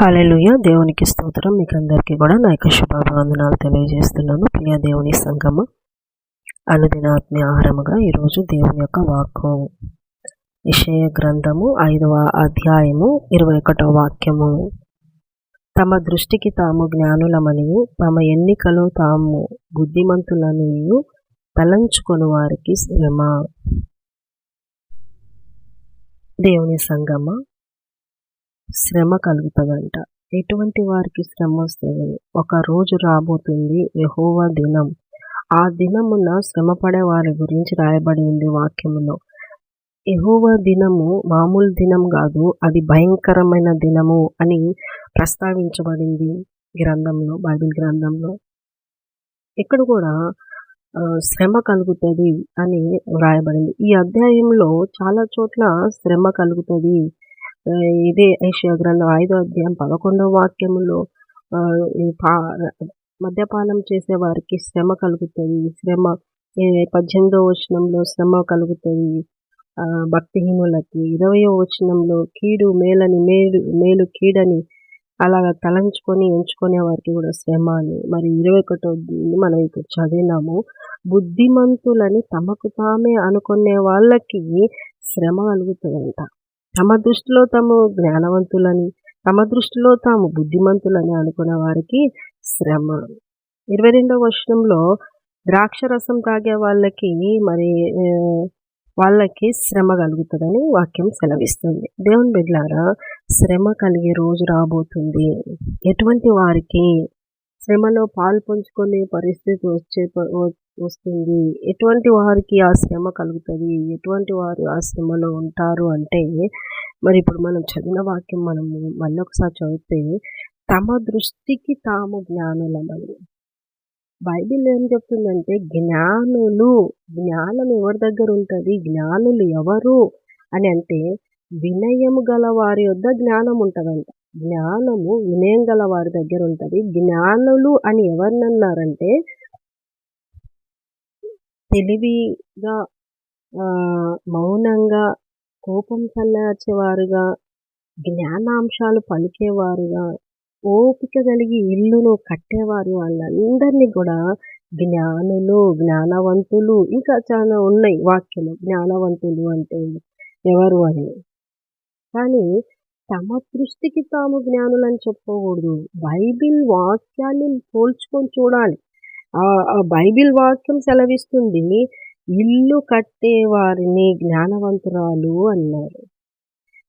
Hallelujah దేవునికి స్తోత్రం. మీకు అందరికీ కూడా నా యొక్క శుభాభివందనాలు తెలియజేస్తున్నాను. ప్రియ దేవుని సంగమ అనుదినాత్మీయ ఆహారముగా ఈరోజు దేవుని యొక్క వాక్కు. విషయ గ్రంథము ఐదవ అధ్యాయము ఇరవై ఒకటవ వాక్యము. తమ దృష్టికి తాము జ్ఞానులమనియు తమ ఎన్నికలు తాము బుద్ధిమంతులనియు తలంచుకొని వారికి శ్రమ. దేవుని సంగమ శ్రమ కలుగుతుందంట. ఎటువంటి వారికి శ్రమ వస్తుంది ఒక రోజు రాబోతుంది యహోవా దినం. ఆ దినమున శ్రమపడే వారి గురించి రాయబడి ఉంది వాక్యములో. యహోవా దినము మామూలు దినం కాదు అది భయంకరమైన దినము అని ప్రస్తావించబడింది గ్రంథంలో బైబిల్ గ్రంథంలో. ఇక్కడ కూడా శ్రమ కలుగుతుంది అని వ్రాయబడింది ఈ అధ్యాయంలో చాలా చోట్ల శ్రమ కలుగుతుంది ఇదే ఐషియా గ్రంథం ఐదో అధ్యాయం పదకొండవ వాక్యములో మద్యపానం చేసే వారికి శ్రమ కలుగుతుంది. శ్రమ పద్దెనిమిదవ వచనంలో శ్రమ కలుగుతుంది భక్తిహీనులకి. ఇరవయో వచనంలో కీడు మేలని మేలు మేలు కీడని అలాగా తలంచుకొని ఎంచుకునే వారికి కూడా శ్రమ అని. మరి ఇరవై ఒకటో మనం ఇప్పుడు చదివినాము. బుద్ధిమంతులని తమకు తామే అనుకునే వాళ్ళకి శ్రమ కలుగుతుందంట. తమ దృష్టిలో తాము జ్ఞానవంతులని తమ దృష్టిలో తాము బుద్ధిమంతులని అనుకున్న వారికి శ్రమ. ఇరవై రెండవ వర్షంలో ద్రాక్ష రసం తాగే వాళ్ళకి మరి వాళ్ళకి శ్రమ కలుగుతుందని వాక్యం సెలవిస్తుంది. దేవుని బిడ్లారా శ్రమ కలిగే రోజు రాబోతుంది. ఎటువంటి వారికి శ్రమలో పాలు పంచుకునే పరిస్థితి వచ్చే వస్తుంది. ఎటువంటి వారికి ఆ శ్రమ కలుగుతుంది? ఎటువంటి వారు ఆ శ్రమలో ఉంటారు అంటే మరి ఇప్పుడు మనం చదివిన వాక్యం మనము మళ్ళీ ఒకసారి చదివితే తమ దృష్టికి తాము జ్ఞానులమని. బైబిల్ ఏం చెప్తుందంటే జ్ఞానులు జ్ఞానం ఎవరి దగ్గర ఉంటుంది? జ్ఞానులు ఎవరు? అని అంటే వినయము గల వారి వద్ద జ్ఞానం ఉంటుందంట. జ్ఞానము వినయం గల వారి దగ్గర ఉంటుంది. జ్ఞానులు అని ఎవరినన్నారంటే తెలివిగా మౌనంగా కోపం చల్లార్చేవారుగా జ్ఞానాంశాలు పలికేవారుగా ఓపిక కలిగి ఇల్లును కట్టేవారు వాళ్ళందరినీ కూడా జ్ఞానులు జ్ఞానవంతులు ఇంకా చాలా ఉన్నాయి వాక్యము జ్ఞానవంతులు అంటే ఎవరు అని. కానీ తమ దృష్టికి తాము జ్ఞానులని చెప్పకూడదు. బైబిల్ వాక్యాన్ని పోల్చుకొని చూడాలి. ఆ బైబిల్ వాక్యం సెలవిస్తుంది. ఇల్లు కట్టే వారిని జ్ఞానవంతురాలు అన్నారు.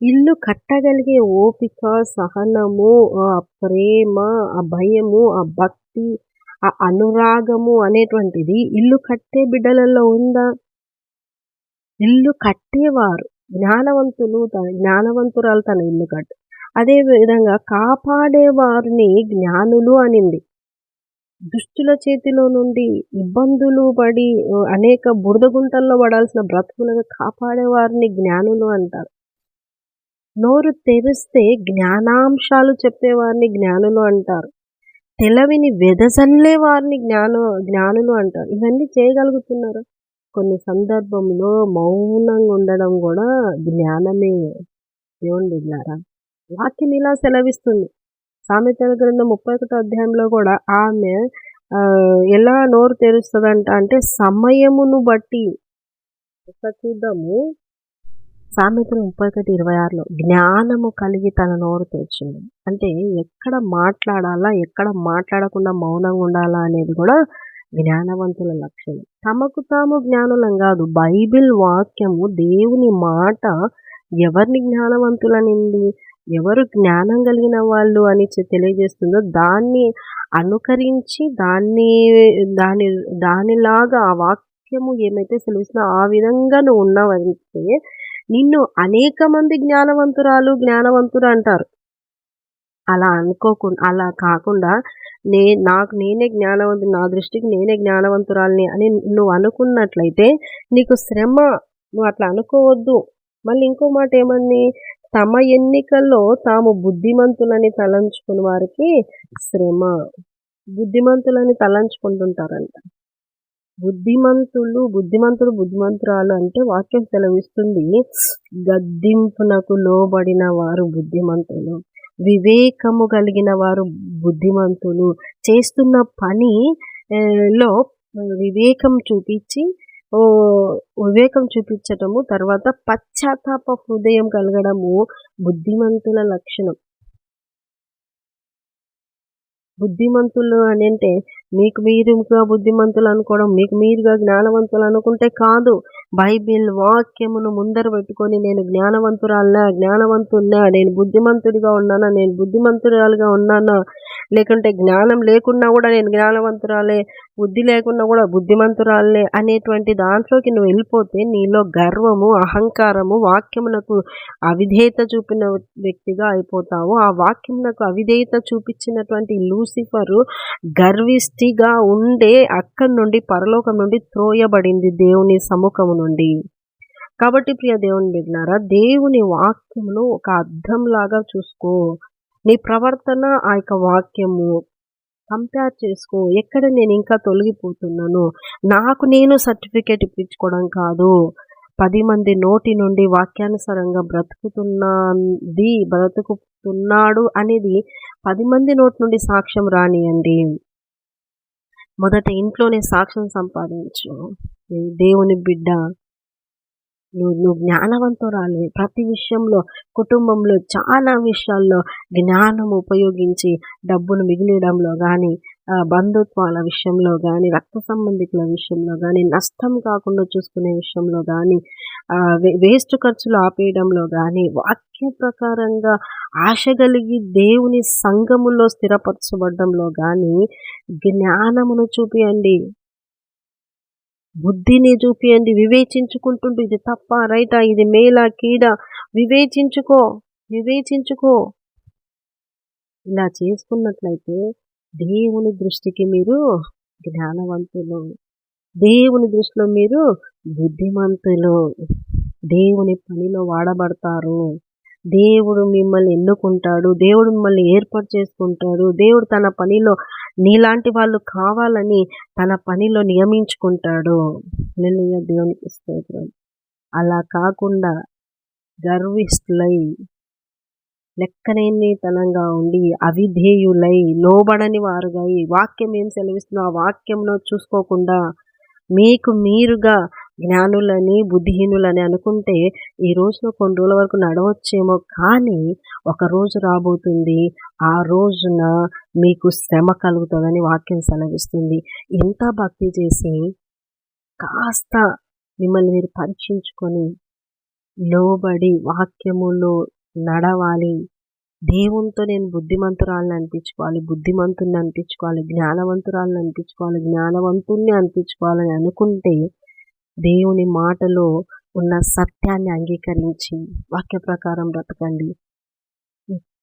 ఇల్లు కట్టగలిగే ఓపిక సహనము ఆ ప్రేమ ఆ భయము ఆ భక్తి ఆ అనురాగము అనేటువంటిది ఇల్లు కట్టే బిడ్డలలో ఉందా? ఇల్లు కట్టేవారు జ్ఞానవంతులు తన జ్ఞానవంతురాలు తన ఇల్లు కట్టు అదే విధంగా కాపాడే వారిని జ్ఞానులు అనింది. దుష్టుల చేతిలో నుండి ఇబ్బందులు పడి అనేక బురద గుంటల్లో పడాల్సిన బ్రతుకులుగా కాపాడేవారిని జ్ఞానులు అంటారు. నోరు తెరిస్తే జ్ఞానాంశాలు చెప్పేవారిని జ్ఞానులు అంటారు. తెలవిని వెదజల్లే వారిని జ్ఞాన జ్ఞానులు అంటారు. ఇవన్నీ చేయగలుగుతున్నారు. కొన్ని సందర్భంలో మౌనంగా ఉండడం కూడా జ్ఞానమే. ఏమండి వాక్యం ఇలా సెలవిస్తుంది. సామెతల గ్రంథం ముప్పై ఒకటో అధ్యాయంలో కూడా ఆమె ఎలా నోరు తెరుస్తుందంట అంటే సమయమును బట్టి. ఒకసారి చూద్దాము? సామెతలు ముప్పై ఒకటి ఇరవై ఆరులో జ్ఞానము కలిగి తన నోరు తెరిచింది. అంటే ఎక్కడ మాట్లాడాలా ఎక్కడ మాట్లాడకుండా మౌనంగా ఉండాలా అనేది కూడా జ్ఞానవంతుల లక్షణం. తమకు తాము జ్ఞానులం కాదు. బైబిల్ వాక్యము దేవుని మాట ఎవరిని జ్ఞానవంతులనింది? ఎవరు జ్ఞానం కలిగిన వాళ్ళు అని తెలియజేస్తుందో దాన్ని అనుకరించి దాన్ని దాని దానిలాగా ఆ వాక్యము ఏమైతే సెలవిస్తుందో ఆ విధంగా నువ్వు ఉన్నావంటే నిన్ను అనేక మంది జ్ఞానవంతురాలు జ్ఞానవంతులు అంటారు. అలా అనుకోకుండా అలా కాకుండా నే నాకు నేనే జ్ఞానవంతు నా దృష్టికి నేనే జ్ఞానవంతురాలని అని నువ్వు అనుకున్నట్లయితే నీకు శ్రమ నువ్వు అట్లా అనుకోవద్దు. మళ్ళీ ఇంకో మాట ఏమని తమ ఎన్నికల్లో తాము బుద్ధిమంతులని తలంచుకున్న వారికి శ్రమ. బుద్ధిమంతులని తలంచుకుంటుంటారంట. బుద్ధిమంతులు బుద్ధిమంతులు బుద్ధిమంతురాలు అంటే వాక్యం సెలవిస్తుంది గద్దింపునకు లోబడిన వారు బుద్ధిమంతులు వివేకము కలిగిన వారు బుద్ధిమంతులు. చేస్తున్న పని లో వివేకం చూపించి వివేకం చూపించటము తర్వాత పశ్చాత్తాప హృదయం కలగడము బుద్ధిమంతుల లక్షణం. బుద్ధిమంతులు అని అంటే మీకు మీరుగా బుద్ధిమంతులు అనుకోవడం మీకు మీరుగా జ్ఞానవంతులు అనుకుంటే కాదు. బైబిల్ వాక్యమును ముందర పెట్టుకొని నేను జ్ఞానవంతురాలనా జ్ఞానవంతున్నా నేను బుద్ధిమంతుడిగా ఉన్నానా నేను బుద్ధిమంతురాలుగా ఉన్నానా లేకుంటే జ్ఞానం లేకున్నా కూడా నేను జ్ఞానవంతురాలే బుద్ధి లేకున్నా కూడా బుద్ధిమంతురాలే అనేటువంటి దాంట్లోకి నువ్వు వెళ్ళిపోతే నీలో గర్వము అహంకారము వాక్యమునకు అవిధేయత చూపిన వ్యక్తిగా అయిపోతావు. ఆ వాక్యమునకు అవిధేయత చూపించినటువంటి లూసిఫరు గర్విష్టిగా ఉండే అక్కడి నుండి పరలోకం నుండి త్రోయబడింది దేవుని సముఖము నుండి. కాబట్టి ప్రియ దేవుని బిడ్డారా దేవుని వాక్యమును ఒక అర్థంలాగా చూసుకో. నీ ప్రవర్తన ఆ యొక్క వాక్యము కంపేర్ చేసుకో ఎక్కడ నేను ఇంకా తొలగిపోతున్నాను? నాకు నేను సర్టిఫికేట్ ఇప్పించుకోవడం కాదు. పది మంది నోటి నుండి వాక్యానుసారంగా బ్రతుకుతున్నది బ్రతుకుతున్నాడు అనేది పది మంది నోటి నుండి సాక్ష్యం రానియండి. మొదట ఇంట్లోనే సాక్ష్యం సంపాదించు. దేవుని బిడ్డ. నువ్వు నువ్వు జ్ఞానవంతురాలి ప్రతి విషయంలో కుటుంబంలో చాలా విషయాల్లో జ్ఞానం ఉపయోగించి డబ్బును మిగిలియడంలో కానీ బంధుత్వాల విషయంలో కానీ రక్త సంబంధికుల విషయంలో కానీ నష్టం కాకుండా చూసుకునే విషయంలో కానీ వేస్ట్ ఖర్చులు ఆపేయడంలో కానీ వాక్య ప్రకారంగా ఆశ కలిగి దేవుని సంఘములో స్థిరపరచబడడంలో కానీ జ్ఞానమును చూపియండి. బుద్ధిని చూపియండి వివేచించుకుంటుండు ఇది తప్ప రైటా ఇది మేలా కీడ. వివేచించుకో వివేచించుకో. ఇలా చేసుకున్నట్లయితే దేవుని దృష్టికి మీరు జ్ఞానవంతులు. దేవుని దృష్టిలో మీరు బుద్ధిమంతులు. దేవుని పనిలో వాడబడతారు. దేవుడు మిమ్మల్ని ఎన్నుకుంటాడు. దేవుడు మిమ్మల్ని ఏర్పాటు చేసుకుంటాడు. దేవుడు తన పనిలో నీలాంటి వాళ్ళు కావాలని తన పనిలో నియమించుకుంటాడు. నిన్నయ్య దేవునికి స్తోత్రం. అలా కాకుండా గర్విష్ఠులై లెక్కలేని తనంగా ఉండి అవిధేయులై లోబడని వారుగా వాక్యం ఏం సెలవిస్తుందో ఆ వాక్యంలో చూసుకోకుండా మీకు మీరుగా జ్ఞానులని బుద్ధిహీనులని అనుకుంటే ఈ రోజున కొన్ని రోజుల వరకు నడవచ్చేమో కానీ ఒక రోజు రాబోతుంది. ఆ రోజున మీకు శ్రమ కలుగుతుందని వాక్యం సెలవిస్తుంది. ఎంత భక్తి చేసి కాస్త మిమ్మల్ని మీరు పరీక్షించుకొని లోబడి వాక్యములో నడవాలి. దేవునితో నేను బుద్ధిమంతురాలను అనిపించుకోవాలి బుద్ధిమంతుని అనిపించుకోవాలి జ్ఞానవంతురాలను అనిపించుకోవాలి జ్ఞానవంతుణ్ణి అనిపించుకోవాలని అనుకుంటే దేవుని మాటలో ఉన్న సత్యాన్ని అంగీకరించి వాక్య ప్రకారం బ్రతకండి.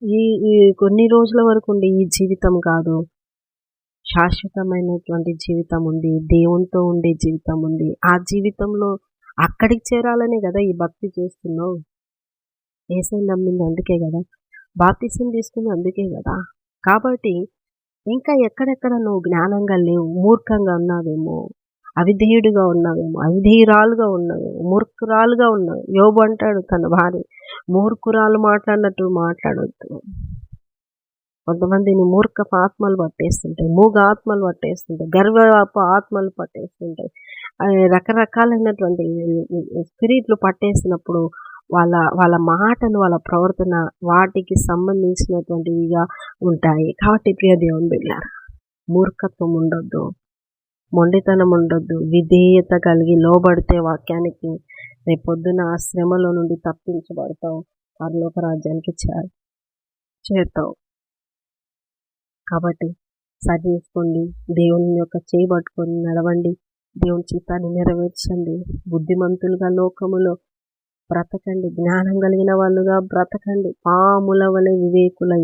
ఈ ఈ కొన్ని రోజుల వరకు ఉండే ఈ జీవితం కాదు. శాశ్వతమైనటువంటి జీవితం ఉంది. దేవునితో ఉండే జీవితం ఉంది. ఆ జీవితంలో అక్కడికి చేరాలనే కదా ఈ భక్తి చేస్తున్నావు? ఏసై నమ్మింది అందుకే కదా. బాప్తిసం తీసుకుంది అందుకే కదా. కాబట్టి ఇంకా ఎక్కడెక్కడ నువ్వు జ్ఞానంగా లేవు మూర్ఖంగా ఉన్నావేమో? అవిధేయుడిగా ఉన్నావేమో అవిధేయురాలుగా ఉన్నావేమో మూర్ఖురాలుగా ఉన్నావు. యోబు అంటాడు తన భార్య మూర్ఖురాలు మాట్లాడినట్టు మాట్లాడొద్దు. కొంతమందిని మూర్ఖపు ఆత్మలు పట్టేస్తుంటాయి మూగ ఆత్మలు పట్టేస్తుంటాయి గర్వపు ఆత్మలు పట్టేస్తుంటాయి. రకరకాలైనటువంటి స్పిరిట్లు పట్టేసినప్పుడు వాళ్ళ వాళ్ళ మాటలు వాళ్ళ ప్రవర్తన వాటికి సంబంధించినటువంటివిగా ఉంటాయి. కాబట్టి ప్రియ దేవుని బిడ్డారు మూర్ఖత్వం ఉండొద్దు. మొండితనం ఉండొద్దు విధేయత కలిగి లోబడితే వాక్యానికి రేపొద్దున ఆ శ్రమలో నుండి తప్పించబడతావు. పరలోక రాజ్యానికి చేరు చేరుతావు. కాబట్టి సరి చేసుకోండి దేవుని యొక్క చేయబట్టుకొని నడవండి. దేవుని చిత్తాన్ని నెరవేర్చండి. బుద్ధిమంతులుగా లోకములో బ్రతకండి. జ్ఞానం కలిగిన వాళ్ళుగా బ్రతకండి. పాముల వలె వివేకులై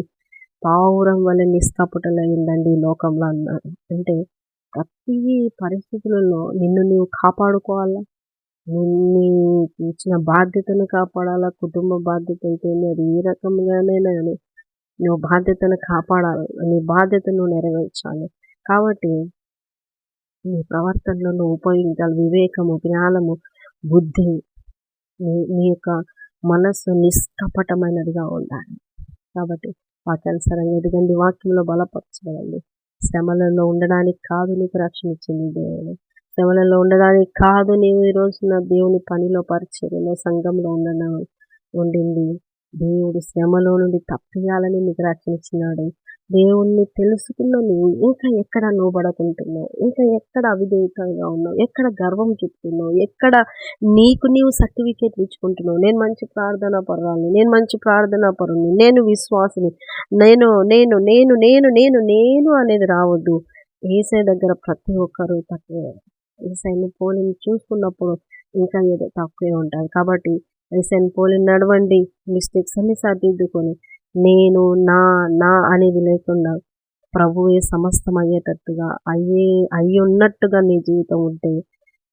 పావురం వలె నిష్కపుటలై ఉండండి లోకంలో అన్నారు అంటే ప్రతి పరిస్థితులలో నిన్ను నీవు కాపాడుకోవాలా? నిన్ను ఇచ్చిన బాధ్యతను కాపాడాలా? కుటుంబ బాధ్యత అయితే అది ఏ రకంగానైనా నువ్వు బాధ్యతను కాపాడాలి. నీ బాధ్యతను నెరవేర్చాలి. కాబట్టి నీ ప్రవర్తనలో నువ్వు ఉపయోగించాలి. వివేకము జ్ఞానము బుద్ధి నీ నీ యొక్క మనస్సు నిష్కపటమైనదిగా ఉండాలి. కాబట్టి వాక్యానుసారంగా ఎదగండి. వాక్యంలో బలపరచబడండి. శ్రమలలో ఉండడానికి కాదు నీకు రక్షణ ఇచ్చింది దేవుడు. శ్రమలలో ఉండడానికి కాదు నీవు ఈ నా దేవుని పనిలో పరిచర్యలో సంఘంలో ఉండడం ఉండింది. దేవుడు శ్రమలో నుండి తప్పియాలని నీకు రక్షణ ఇచ్చినాడు. దేవుణ్ణి తెలుసుకున్న నువ్వు ఇంకా ఎక్కడ లోబడకుంటున్నావు? ఇంకా ఎక్కడ అవిధేయతగా ఉన్నావు? ఎక్కడ గర్వం చూపుతున్నావు? ఎక్కడ నీకు నీవు సర్టిఫికేట్ ఇచ్చుకుంటున్నావు? నేను మంచి ప్రార్థన పర్వాలని నేను మంచి ప్రార్థన పరుని నేను విశ్వాసిని. నేను నేను నేను నేను నేను నేను అనేది రావద్దు. ఏసై దగ్గర ప్రతి ఒక్కరూ తక్కువే. ఏసైని పోలిని చూసుకున్నప్పుడు ఇంకా ఏదో తక్కువే ఉంటుంది. కాబట్టి ఏసైని పోలిని నడవండి. మిస్టేక్స్ అన్ని సరిదిద్దుకొని నేను నా నా అనేది లేకుండా ప్రభువే సమస్తం అయ్యేటట్టుగా అయ్యే అయ్యి ఉన్నట్టుగా నీ జీవితం ఉంటే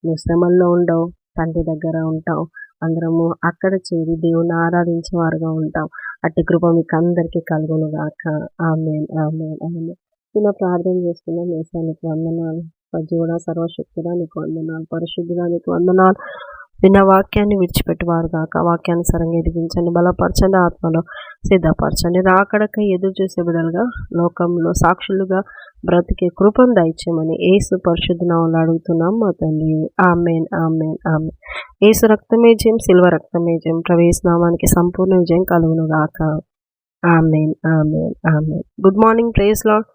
నువ్వు శ్రమల్లో ఉండవు తండ్రి దగ్గర ఉంటావు. అందరము అక్కడ చేరి దేవుని ఆరాధించే వారుగా ఉంటాం. అట్టి కృప మీకు అందరికీ కలుగును గాక ఆమె ఆమె ఆమె ఇలా ప్రార్థన చేసుకున్నాం. వేసానికి వందనాలు. సజీవుడా సర్వశక్తుడా నీకు వందనాలు. పరిశుద్ధుడా నీకు వందనాలు. విన్న వాక్యాన్ని విడిచిపెట్టువారు కాక వాక్యానుసారంగా ఎదిగించండి బలపరచండి ఆత్మలో సిద్ధపరచండి. రాకడకై ఎదురు చూసే బిడలుగా లోకంలో సాక్షులుగా బ్రతికే కృపను దయచేయమని ఏసు పరిశుద్ధనాలు అడుగుతున్నాం మా తండ్రి. Amen amen amen. ఏసు రక్తమే జయం శిల్వ రక్తమే జయం. ప్రవేశనామానికి సంపూర్ణ విజయం కలుగును గాక. Amen amen amen. Good morning praise Lord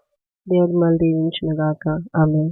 దేవుడు మళ్ళీ దీవించును గాక. ఆమెన్.